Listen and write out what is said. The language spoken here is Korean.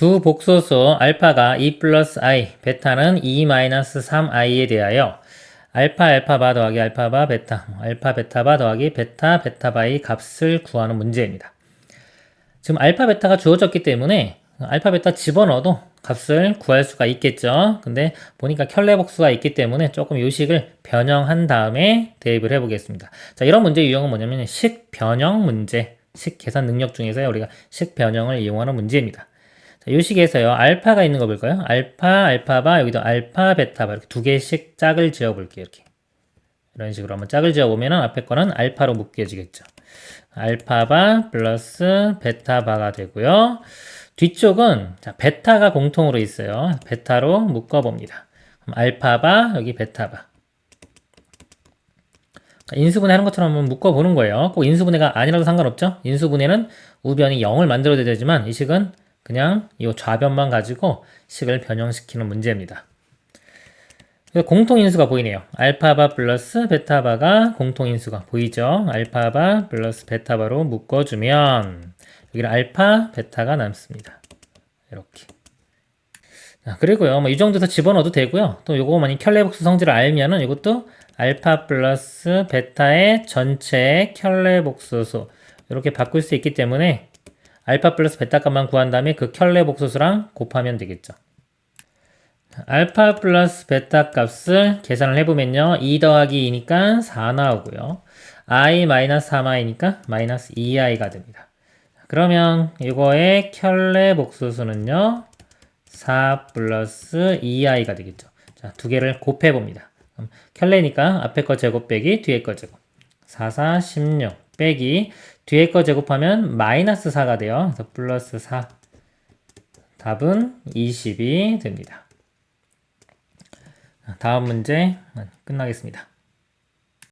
두 복소수 알파가 2 플러스 i, 베타는 2 마이너스 3i에 대하여 알파 알파바 더하기 알파바 베타, 알파 베타바 더하기 베타 베타바의 값을 구하는 문제입니다. 지금 알파 베타가 주어졌기 때문에 알파 베타 집어넣어도 값을 구할 수가 있겠죠. 근데 보니까 켤레 복수가 있기 때문에 조금 요식을 변형한 다음에 대입을 해보겠습니다. 자, 이런 문제 유형은 뭐냐면 식 변형 문제, 식 계산 능력 중에서 우리가 식 변형을 이용하는 문제입니다. 자, 요 식에서요, 알파가 있는 거 볼까요? 알파, 알파바, 여기도 알파, 베타바, 이렇게 두 개씩 짝을 지어 볼게요, 이렇게. 이런 식으로 한번 짝을 지어 보면은 앞에 거는 알파로 묶여지겠죠. 알파바 플러스 베타바가 되고요. 뒤쪽은 자, 베타가 공통으로 있어요. 베타로 묶어 봅니다. 알파바, 여기 베타바. 인수분해 하는 것처럼 한번 묶어 보는 거예요. 꼭 인수분해가 아니라도 상관없죠. 인수분해는 우변이 0을 만들어야 되지만 이 식은 그냥 이 좌변만 가지고 식을 변형시키는 문제입니다. 공통인수가 보이네요. 알파바 플러스 베타바가 공통인수가 보이죠? 알파바 플러스 베타바로 묶어주면 여기는 알파, 베타가 남습니다. 이렇게. 자, 그리고요, 뭐 이 정도에서 집어넣어도 되고요. 또 요거 만약 켤레복수 성질을 알면은 이것도 알파 플러스 베타의 전체 켤레복수수 이렇게 바꿀 수 있기 때문에 알파 플러스 베타 값만 구한 다음에 그 켤레복수수랑 곱하면 되겠죠. 알파 플러스 베타 값을 계산을 해보면요. 2 더하기 2니까 4 나오고요. i 마이너스 3i니까 마이너스 2i가 됩니다. 그러면 이거의 켤레 복수수는요. 4 플러스 2i가 되겠죠. 자, 두 개를 곱해 봅니다. 켤레니까 앞에 거 제곱 빼기 뒤에 거 제곱. 4, 4, 16 빼기 뒤에 거 제곱하면 마이너스 4가 돼요. 그래서 플러스 4. 답은 20이 됩니다. 다음 문제 끝나겠습니다.